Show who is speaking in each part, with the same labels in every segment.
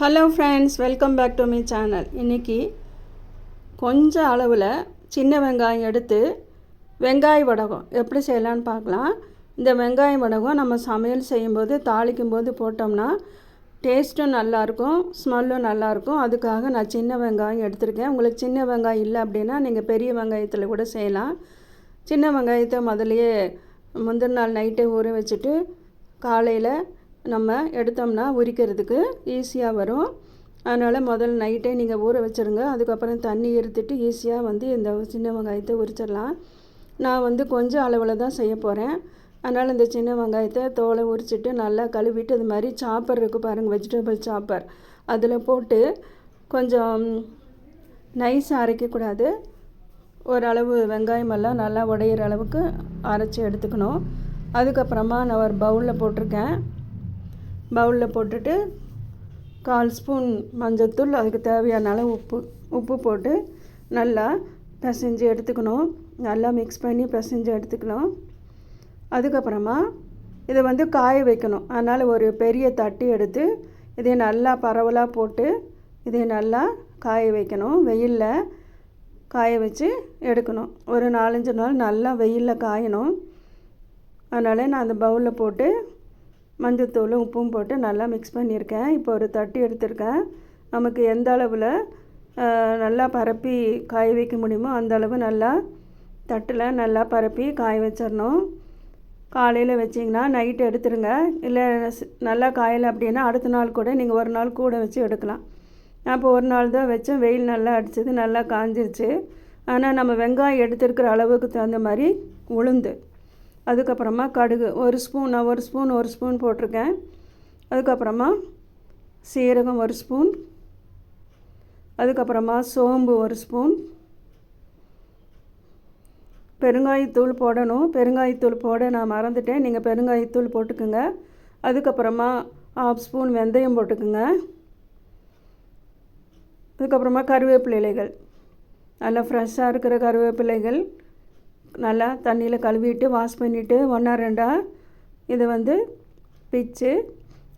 Speaker 1: Hello friends welcome back to my channel இன்றைக்கி கொஞ்சம் அளவில் சின்ன வெங்காயம் எடுத்து வெங்காய வடகம் எப்படி செய்யலான்னு பார்க்கலாம். இந்த வெங்காய வடகம் நம்ம சமையல் செய்யும்போது தாளிக்கும் போது போட்டோம்னா டேஸ்ட்டும் நல்லாயிருக்கும் ஸ்மெல்லும் நல்லாயிருக்கும் அதுக்காக நான் சின்ன வெங்காயம் எடுத்திருக்கேன். உங்களுக்கு சின்ன வெங்காயம் இல்லை அப்படின்னா நீங்கள் பெரிய வெங்காயத்தில் கூட செய்யலாம். சின்ன வெங்காயத்தை முதலையே முந்தின நாள் நைட்டே ஊற வச்சுட்டு காலையில் நம்ம எடுத்தோம்னா உரிக்கிறதுக்கு ஈஸியாக வரும். அதனால் முதல் நைட்டே நீங்கள் ஊற வச்சுருங்க. அதுக்கப்புறம் தண்ணி எடுத்துட்டு ஈஸியாக வந்து இந்த சின்ன வெங்காயத்தை உரிச்சிடலாம். நான் வந்து கொஞ்சம் அளவில் தான் செய்ய போகிறேன் அதனால் இந்த சின்ன வெங்காயத்தை தோலை உரிச்சிட்டு நல்லா கழுவிட்டு இது மாதிரி சாப்பர் இருக்குது பாருங்கள் வெஜிடபிள் சாப்பர் அதில் போட்டு கொஞ்சம் நைஸாக அரைக்கக்கூடாது. ஓரளவு வெங்காயமெல்லாம் நல்லா உடையிற அளவுக்கு அரைச்சி எடுத்துக்கணும். அதுக்கப்புறமா நான் ஒரு பவுலில் போட்டிருக்கேன். பவுலில் போட்டுட்டு கால் ஸ்பூன் மஞ்சத்தூள் அதுக்கு தேவையான அளவு உப்பு உப்பு போட்டு நல்லா பிசைஞ்சு எடுத்துக்கணும். நல்லா மிக்ஸ் பண்ணி பிசைஞ்சு எடுத்துக்கணும். அதுக்கப்புறமா இதை வந்து காய வைக்கணும். அதனால் ஒரு பெரிய தட்டி எடுத்து இதை நல்லா பரவலாக போட்டு இதை நல்லா காய வைக்கணும். வெயிலில் காய வச்சு எடுக்கணும். ஒரு நாலஞ்சு நாள் நல்லா வெயிலில் காயணும். அதனால் நான் அந்த பவுலில் போட்டு மஞ்சத்தூளும் உப்பும் போட்டு நல்லா மிக்ஸ் பண்ணியிருக்கேன். இப்போ ஒரு தட்டி எடுத்திருக்கேன். நமக்கு எந்த அளவில் நல்லா பரப்பி காய வைக்க முடியுமோ அந்த அளவு நல்லா தட்டில் நல்லா பரப்பி காய வச்சிடணும் காலையில் வச்சிங்கன்னா நைட்டு எடுத்துருங்க. இல்லை நல்லா காயலை அப்படின்னா அடுத்த நாள் கூட நீங்கள் ஒரு நாள் கூட வச்சு எடுக்கலாம். அப்போ ஒரு நாள் தான் வச்சேன். வெயில் நல்லா அடிச்சது நல்லா காஞ்சிருச்சு. ஆனால் நம்ம வெங்காயம் எடுத்துருக்கிற அளவுக்கு தகுந்த மாதிரி உளுந்து. அதுக்கப்புறமா கடுகு ஒரு ஸ்பூன் நான் ஒரு ஸ்பூன் ஒரு ஸ்பூன் போட்டிருக்கேன். அதுக்கப்புறமா சீரகம் ஒரு ஸ்பூன். அதுக்கப்புறமா சோம்பு ஒரு ஸ்பூன். பெருங்காயத்தூள் போடணும். பெருங்காயத்தூள் போட நான் மறந்துட்டேன். நீங்கள் பெருங்காயத்தூள் போட்டுக்குங்க. அதுக்கப்புறமா ஆஃப் ஸ்பூன் வெந்தயம் போட்டுக்குங்க. அதுக்கப்புறமா கருவேப்பிலை இலைகள். நல்லா ஃப்ரெஷ்ஷாக இருக்கிற கருவேப்பிலைகள் நல்லா தண்ணியில் கழுவிட்டு வாஷ் பண்ணிவிட்டு ஒன்றா ரெண்டா இதை வந்து பிச்சு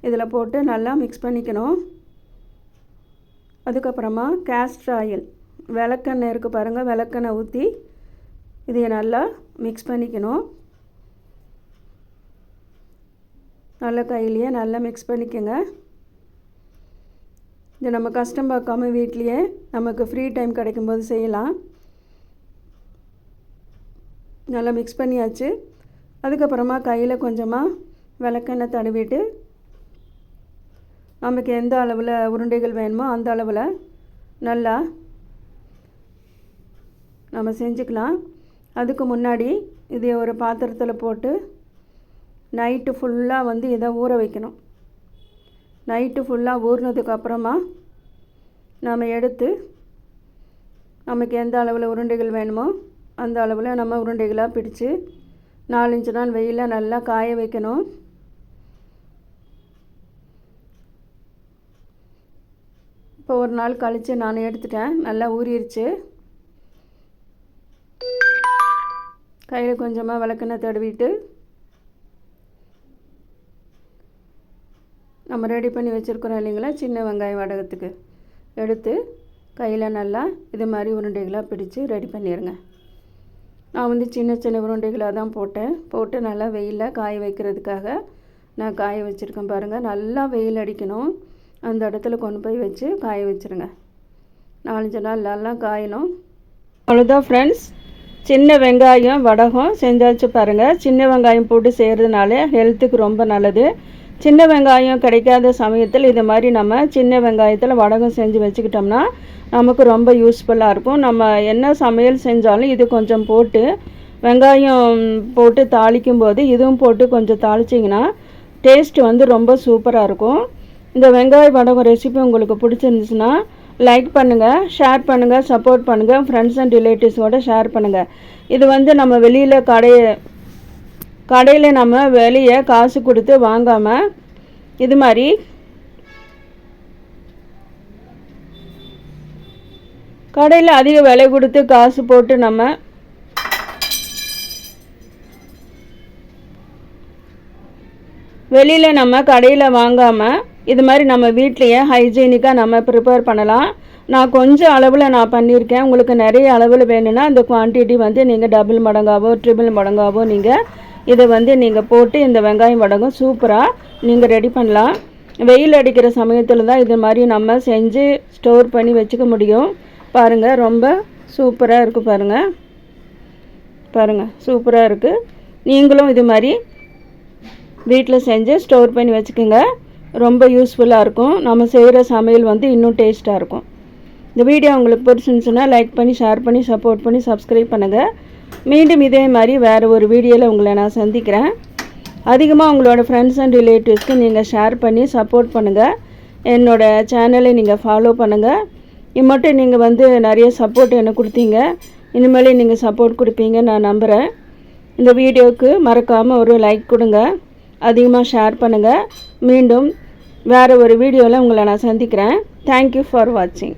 Speaker 1: இதில் போட்டு நல்லா மிக்ஸ் பண்ணிக்கணும். அதுக்கப்புறமா கேஸ்டர் ஆயில் விளக்கெண்ணெய் இருக்குது பாருங்கள் விளக்கெண்ணெய் ஊற்றி இதை நல்லா மிக்ஸ் பண்ணிக்கணும். நல்ல கையிலேயே நல்லா மிக்ஸ் பண்ணிக்கோங்க. இது நம்ம கஷ்டம் பார்க்காம வீட்லேயே நமக்கு ஃப்ரீ டைம் கிடைக்கும்போது செய்யலாம். நல்லா மிக்ஸ் பண்ணியாச்சு. அதுக்கப்புறமா கையில் கொஞ்சமாக விளக்கெண்ணெய் தடவிட்டு நமக்கு எந்த அளவில் உருண்டைகள் வேணுமோ அந்த அளவில் நல்லா நம்ம செஞ்சுக்கலாம். அதுக்கு முன்னாடி இதை ஒரு பாத்திரத்தில் போட்டு நைட்டு ஃபுல்லாக வந்து இதை ஊற வைக்கணும். நைட்டு ஃபுல்லாக ஊறினதுக்கப்புறமா நம்ம எடுத்து நமக்கு எந்த அளவில் உருண்டைகள் வேணுமோ அந்த அளவில் நம்ம உருண்டைகளாக பிடிச்சு நாலஞ்சு நாள் வெயிலில் நல்லா காய வைக்கணும். இப்போ ஒரு நாள் கழித்து நான் எடுத்துட்டேன். நல்லா ஊறிடுச்சு கையில் கொஞ்சமாக விளக்கெண்ணெய் தடவிட்டு நம்ம ரெடி பண்ணி வச்சுருக்குறோம் இல்லைங்களா? சின்ன வெங்காயம் வடகத்துக்கு. எடுத்து கையில் நல்லா இது மாதிரி உருண்டைகளாக பிடிச்சி ரெடி பண்ணிடுங்க நான் வந்து சின்ன சின்ன உருண்டைகளாக தான் போட்டேன். போட்டு நல்லா வெயிலில் காய வைக்கிறதுக்காக நான் காய வச்சுருக்கேன் பாருங்கள் நல்லா வெயில் அடிக்கணும். அந்த இடத்துல கொண்டு போய் வச்சு காய வச்சுருங்க. நாலஞ்சு நாள் நல்லா காயணும். அவ்வளோதான் ஃப்ரெண்ட்ஸ் சின்ன வெங்காயம் வடகம் செஞ்சாச்சு பாருங்கள் சின்ன வெங்காயம் போட்டு செய்கிறதுனால ஹெல்த்துக்கு ரொம்ப நல்லது. சின்ன வெங்காயம் கிடைக்காத சமயத்தில் இது மாதிரி நம்ம சின்ன வெங்காயத்தில் வடகம் செஞ்சு வச்சுக்கிட்டோம்னா நமக்கு ரொம்ப யூஸ்ஃபுல்லாக இருக்கும். நம்ம என்ன சமையல் செஞ்சாலும் இது கொஞ்சம் போட்டு வெங்காயம் போட்டு தாளிக்கும் போது இதுவும் போட்டு கொஞ்சம் தாளிச்சிங்கன்னா டேஸ்ட் வந்து ரொம்ப சூப்பராக இருக்கும். இந்த வெங்காய வடகம் ரெசிபி உங்களுக்கு பிடிச்சிருந்துச்சுன்னா லைக் பண்ணுங்கள் ஷேர் பண்ணுங்கள் சப்போர்ட் பண்ணுங்கள் ஃப்ரெண்ட்ஸ் அண்ட் ரிலேட்டிவ்ஸோடு ஷேர் பண்ணுங்கள் இது வந்து நம்ம வெளியில் கடையை கடையில் நம்ம வெளியே காசு கொடுத்து வாங்காமல் இது மாதிரி. கடையில் அதிக விலை கொடுத்து காசு போட்டு நம்ம வெளியில் நம்ம கடையில் வாங்காமல் இது மாதிரி நம்ம வீட்லேயே ஹைஜீனிக்காக நம்ம ப்ரிப்பேர் பண்ணலாம். நான் கொஞ்சம் அளவில் நான் பண்ணியிருக்கேன். உங்களுக்கு நிறைய அளவில் வேணும்னா அந்த குவான்டிட்டி வந்து நீங்கள் டபுள் மடங்காவோ ட்ரிபிள் மடங்காவோ நீங்கள் இதை வந்து நீங்கள் போட்டு இந்த வெங்காயம் வடகம் சூப்பராக நீங்கள் ரெடி பண்ணலாம். வெயில் அடிக்கிற சமயத்தில் தான் இது மாதிரி நம்ம செஞ்சு ஸ்டோர் பண்ணி வச்சுக்க முடியும். பாருங்கள் ரொம்ப சூப்பராக இருக்குது பாருங்கள் பாருங்கள் சூப்பராக இருக்குது நீங்களும் இது மாதிரி வீட்டில் செஞ்சு ஸ்டோர் பண்ணி வச்சுக்கோங்க. ரொம்ப யூஸ்ஃபுல்லாக இருக்கும். நம்ம செய்கிற சமையல் வந்து இன்னும் டேஸ்ட்டாக இருக்கும். இந்த வீடியோ உங்களுக்கு பிடிச்சிருந்துச்சுன்னா லைக் பண்ணி ஷேர் பண்ணி சப்போர்ட் பண்ணி சப்ஸ்கிரைப் பண்ணுங்கள் மீண்டும் இதே மாதிரி வேறு ஒரு வீடியோவில் உங்களை நான் சந்திக்கிறேன். அதிகமாக உங்களோட ஃப்ரெண்ட்ஸ் அண்ட் ரிலேட்டிவ்ஸ்க்கு நீங்கள் ஷேர் பண்ணி சப்போர்ட் பண்ணுங்கள் என்னோடய சேனலை நீங்கள் ஃபாலோ பண்ணுங்கள் இம்மட்டும் நீங்கள் வந்து நிறைய சப்போர்ட் எனக்கு கொடுத்தீங்க. இனிமேலே நீங்கள் சப்போர்ட் கொடுப்பீங்க நான் நம்புகிறேன் இந்த வீடியோவுக்கு மறக்காமல் ஒரு லைக் கொடுங்க. அதிகமாக ஷேர் பண்ணுங்கள் மீண்டும் வேறு ஒரு வீடியோவில் உங்களை நான் சந்திக்கிறேன். தேங்க்யூ ஃபார் வாட்சிங்